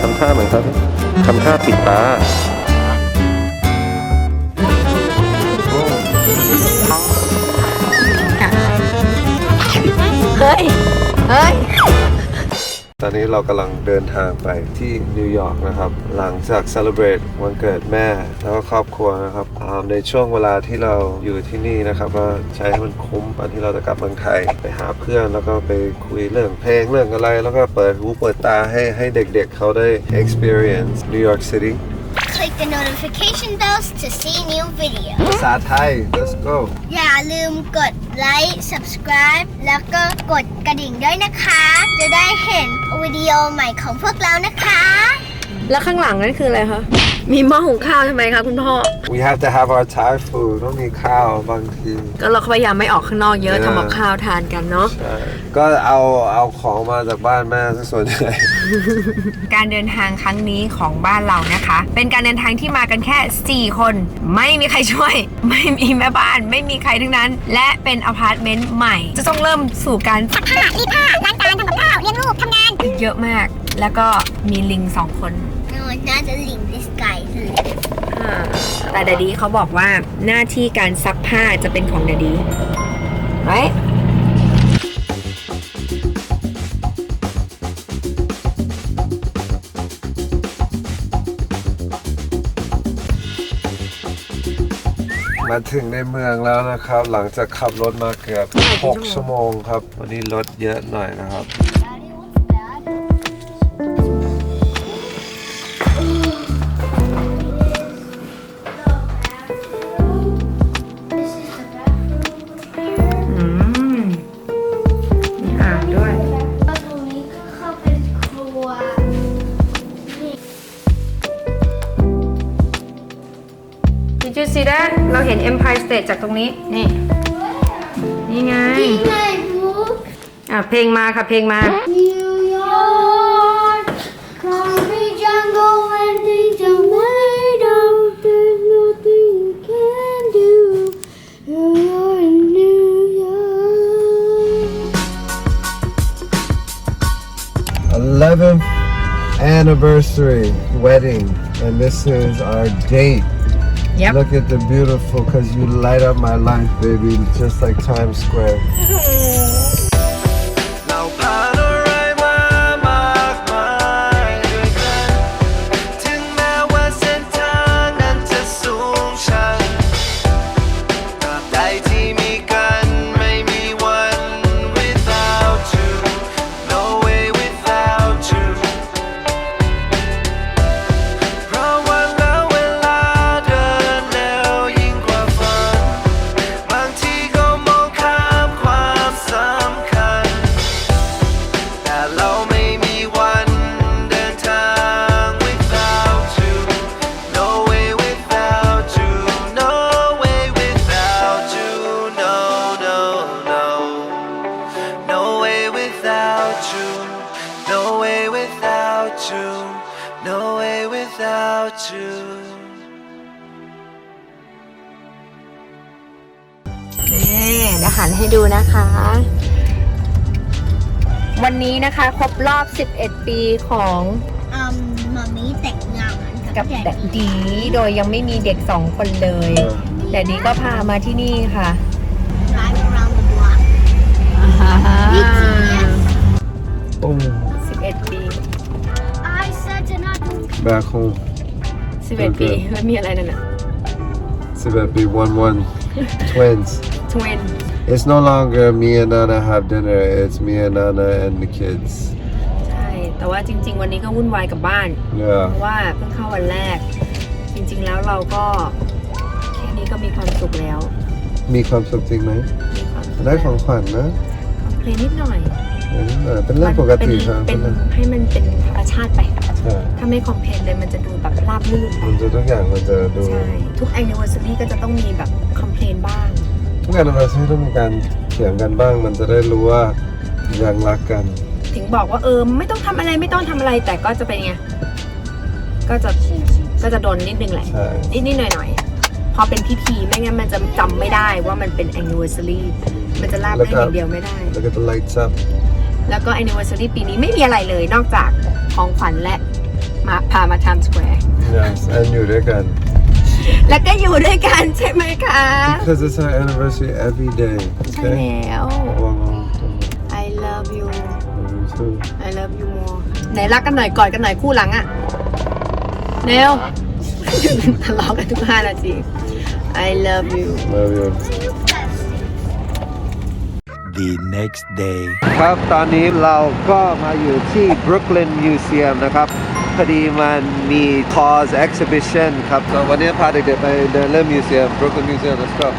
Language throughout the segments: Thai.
ทำท่าเหมือนครับทำท่าปิดตาเฮ้ย เฮ้ย ตอนนี้เรากำลังเดินทางไปที่นิวยอร์กนะครับ หลังจากเซเลบรตวันเกิดแม่แล้วก็ครอบครัวนะครับในช่วงเวลาที่เราอยู่ที่นี่นะครับก็ใช้ให้มันคุ้มตอนที่เราจะกลับเมืองไทยไปหาเพื่อนแล้วก็ไปคุยเรื่องเพลงเรื่องอะไร แล้วก็เปิดหูเปิดตาให้ให้เด็กๆเขาได้ experience New York City the notification bells to see new videos ภาษาไทย let's go อย่าลืมกดไลค์ subscribe แล้วก็กดกระดิ่งด้วยนะคะ จะได้เห็นวิดีโอใหม่ของพวกเรานะคะ แล้วข้างหลังนั่นคืออะไรคะ มีหม้อหุงข้าวใช่ไหมคะคุณพ่อ we have to have our Thai food ต้องมีข้าวบางที ก็เราพยายามไม่ออกข้างนอกเยอะเออ ทำกับข้าวทานกันเนาะ ใช่ก็เอาเอาของมาจากบ้านแม่ซะส่วนใหญ่ การเดินทางครั้งนี้ของบ้านเรานะคะ เป็นการเดินทางที่มากันแค่ 4 คน ไม่มีใครช่วย ไม่มีแม่บ้าน ไม่มีใครทั้งนั้น และเป็นอพาร์ตเมนต์ใหม่ จะต้องเริ่มสู่การซักผ้ารีดผ้าล้างจานทำกับข้าวเลี้ยงลูกทำงาน เยอะมาก แล้วก็มีลิงสองคน No, not the link. This guy is a link. แต่ดดดี้เขาบอกว่าหน้าที่การซักผ้าจะเป็นของดดดี้ไรมาถึงในเมืองแล้วนะครับ หลังจากขับรถมาเกือบ 6 ชั่วโมงครับ วันนี้รถเยอะหน่อยนะครับ see that เราเห็น Empire State จากตรงนี้ นี่ นี่ไง นี่ไงบุ๊ก อ่ะ เพลงมาค่ะ เพลงมา New York concrete jungle and things are made of there's nothing you can do New York New York 11th anniversary wedding and this is our date Yep. look at the beautiful because you light up my life baby just like Times Square you no way without you นี่เดี๋ยวหันให้ดูนะคะ วันนี้นะคะ ครบรอบ 11 ปีของอืมมามีแต่งงานกับแดดดีโดยยังไม่มีเด็กสองคนเลยแดดดีก็พามาที่นี่ค่ะ drive around the block ปุ้ม11 ปี I said to not do back home 11ปีไม่มีอะไรนั่นน่ะ11 be one one twins twin It's no longer me and Nana have dinner. It's me and Nana and the kids. ใช่ แต่ว่าจริง ๆ วันนี้ก็วุ่นวายกับบ้าน เพ Yeah. ราะว่าเพิ่งเข้าวันแรก จริง ๆ แล้วเราก็แค่นี้ก็มีความสุขแล้ว มีความสุขจริงไหมมีความสุขได้ของขวัญนะคอมเพลนนิดหน่อยเออเป็นเรื่องปกติครับเป็นเป็นให้มันเป็นธรรมชาติไป ใช่ ถ้าไม่คอมเพลนเลยมันจะดูแบบราบรื่นไปมันจะทุกอย่างมันจะดู ใช่ ทุก anniversary ก็จะต้องมีแบบคอมเพลนบ้าง ทุกอย่างเราใช้ต้องมีการเถียงกันบ้าง มันจะได้รู้ว่ายังรักกัน ถึงบอกว่าเออไม่ต้องทำอะไรไม่ต้องทำอะไรแต่ก็จะเป็นไง ก็จะก็จะโดนนิดนึงแหละ ใช่นิดนิดหน่อยหน่อยๆพอเป็นพิธีไม่งั้นมันจะจำไม่ได้ว่ามันเป็น anniversary มันจะลาบเรื่องอย่างเดียวไม่ได้ แล้วก็ the lights up แล้วก็ anniversary ปีนี้ไม่มีอะไรเลยนอกจากของขวัญและมาพามาทำสแควร์ Yes and อยู่ด้วยกันแล้วก็อยู่ด้วยกันใช่ไหมคะ Because it's our anniversary every day ใช่ okay แล้ว Wow. I love you Me too. I love you more ไหนรักกันหน่อยกอดกันหน่อยคู่หลังอะเร็ว ทะเลาะกันทุกห้านาที I love you Love you the next day. ครับ ตอนนี้เราก็มาอยู่ที่ Brooklyn Museum นะครับ พอดีมันมี cause exhibition ครับก็วันนี้พาเด็กๆไปเดินเล่น museum Brooklyn Museum let's go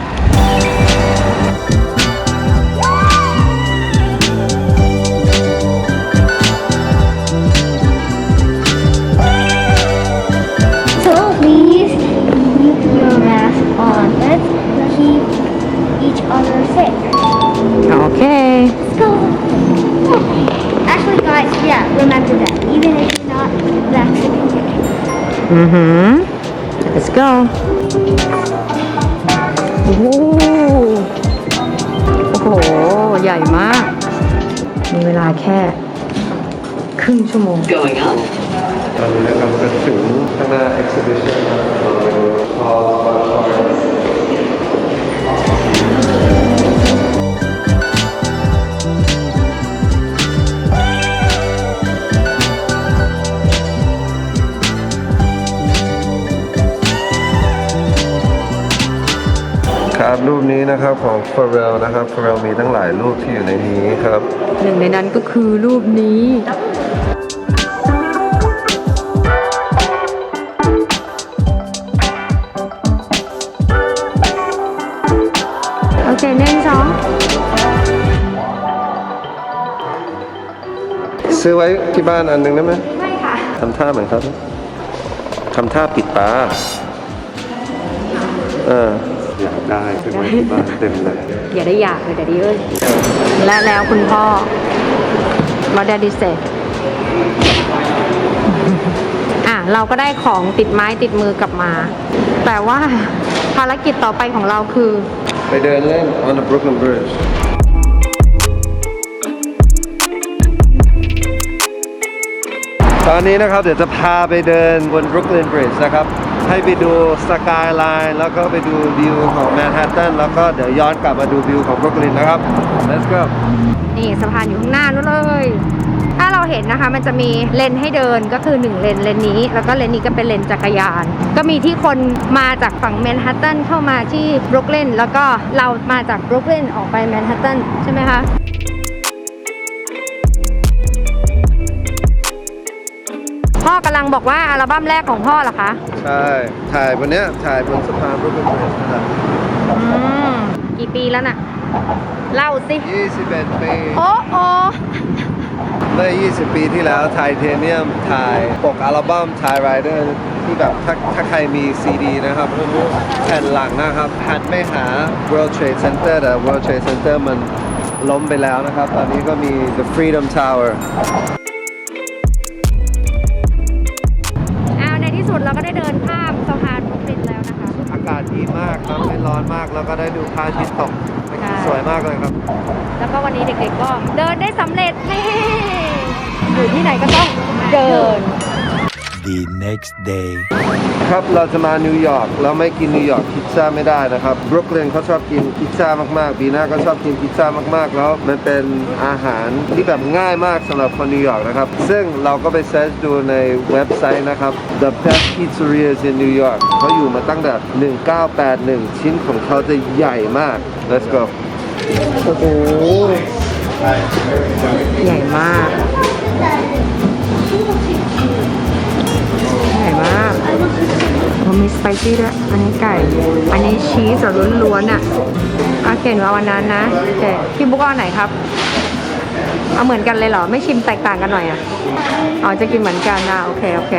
Mm-hmm. Let's go. โอ้โหโอ้โห ใหญ่มาก มีเวลาแค่ครึ่งชั่วโมง going up ตอนนี้นะครับจะถึงข้างหน้า exhibition hall 1 รับรูปนี้นะครับของ Pharrell นะครับ Pharrell มีตั้งหลายรูปที่อยู่ในนี้ครับหนึ่งในนั้นก็คือรูปนี้โอเคหนึ่งสองซื้อไว้ที่บ้านอันหนึ่งได้ไหมไม่ค่ะทำท่าเหมือนครับทำท่าปิดตาเออ อยากได้ซื้อไว้ที่บ้านเต็มเลยอย่าได้อยากเลยแต่ดีเอ้ยและแล้วคุณพ่อมาดดิเซอะเราก็ได้ของติดไม้ติดมือกลับมา แต่ว่าภารกิจต่อไปของเราคือ ไปเดินเล่น on the Brooklyn Bridge ตอนนี้นะครับเดี๋ยวจะพาไปเดินบน Brooklyn Bridge นะครับ ให้ไปดูสกายไลน์แล้วก็ไปดูวิวของแมนฮัตตันแล้วก็เดี๋ยวย้อนกลับมาดูวิวของ Brooklyn นะครับ let's go นี่สะพานอยู่ข้างหน้านู้นเลย ถ้าเราเห็นนะคะมันจะมีเลนให้เดินก็คือ 1 เลนเลนนี้ แล้วก็เลนนี้ก็เป็นเลนจักรยาน ก็มีที่คนมาจากฝั่งแมนฮัตตันเข้ามาที่บรุกลินแล้วก็เรามาจากบรุกลินออกไปแมนฮัตตันใช่ไหมคะ พ่อกำลังบอกว่าอัลบั้มแรกของพ่อเหรอคะ ใช่ถ่ายบนเนี้ยถ่ายบนสะพาน Brooklyn Bridge นะครับอืม กี่ปีแล้วน่ะ เล่าสิ 21 ปี โอ้โอเมื่อ 20 ปีที่แล้วไทเทเนียมถ่ายปกอัลบั้มไทยไรเดอร์ที่แบบถ้าถ้าใครมีซีดีนะครับแผ่นหลังนะครับหันไม่หา World Trade Center แต่ World Trade Center มันล้มไปแล้วนะครับ ตอนนี้ก็มี The Freedom Tower ากาศดีมากครับไม่ร้อนมาก แล้วก็ได้ดูพระอาทิตย์ตกใช่สวยมากเลยครับ แล้วก็วันนี้เด็กๆก็เดินได้สำเร็จนี่อยู่ที่ไหนก็ต้องเดิน The next day. ครับเราจะมานิวยอร์กแล้วไม่กินนิวยอร์กพิซซ่าไม่ได้นะครับบรุกลินเขาชอบกินพิซซ่ามากๆบีน่าก็ชอบกินพิซซ่ามากๆ แล้วมันเป็นอาหารที่แบบง่ายมากสำหรับคนนิวยอร์กนะครับ ซึ่งเราก็ไปเซิร์ชดูในเว็บไซต์นะครับ The Best Pizzerias in New York เขาอยู่มาตั้งแต่ 1981 ชิ้นของเขาจะใหญ่มาก let's go โอ้โหใหญ่มาก ไปซี่ด้วยอันนี้ไก่ อันนี้ชีสแบบล้วนๆอะอาเก่งเอาวันนั้นนะแต่พี่บุ๊กเอาไหนครับ เอาเหมือนกันเลยเหรอ ไม่ชิมแตกต่างกันหน่อยอะ อ๋อ จะกินเหมือนกันนะโอเค โอเค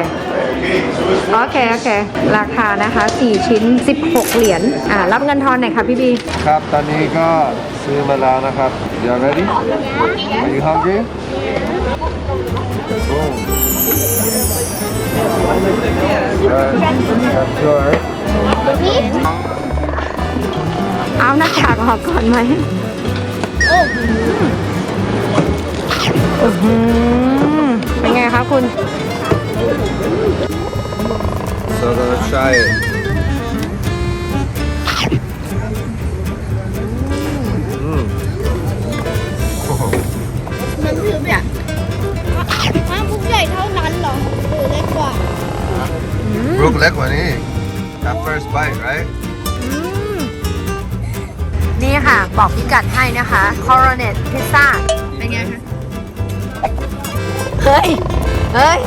โอเค โอเค ราคานะคะ 4 ชิ้น 16 เหรียญ อ่า รับเงินทอนหน่อยค่ะพี่บี ครับ ตอนนี้ก็ซื้อมาแล้วนะครับ you are ready are you hungry Let's go เอาหน้ากากออกก่อนไหมอื้อหือเป็นไงคะคุณ So I'm gonna try it. อืมมันคือแบบห้างพุกใหญ่เท่านั้นเหรอหรือเล็กกว่า ลูกเล็กกว่านี้ That first bite right นี่ค่ะ บอกพิกัดให้นะคะ Coronet Pizza เป็นไงคะ เฮ้ย เฮ้ย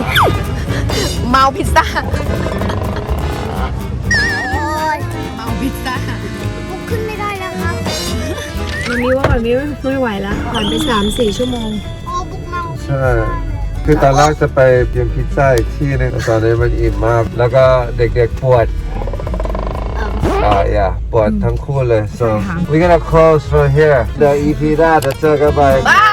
เมาพิซซ่าโอ้ยเมาพิซซ่าพุกขึ้นไม่ได้แล้วครับ วันนี้ว่าวันนี้ไม่ไหวแล้วผ่านไปสามสี่ชั่วโมง โอ้บุกเมา ใช่ คือตอนแรกจะไปเพียงพิซซ่าอีกที่หนึงแต่ตอนนี้มันอิ่มมาก แล้วก็เด็กๆปวด อ่า yeah ปวดทั้งคู่เลย so ใช่ค่ะ we're gonna close from here เดี๋ยว EP หน้าจะเจอกันใหม่บาย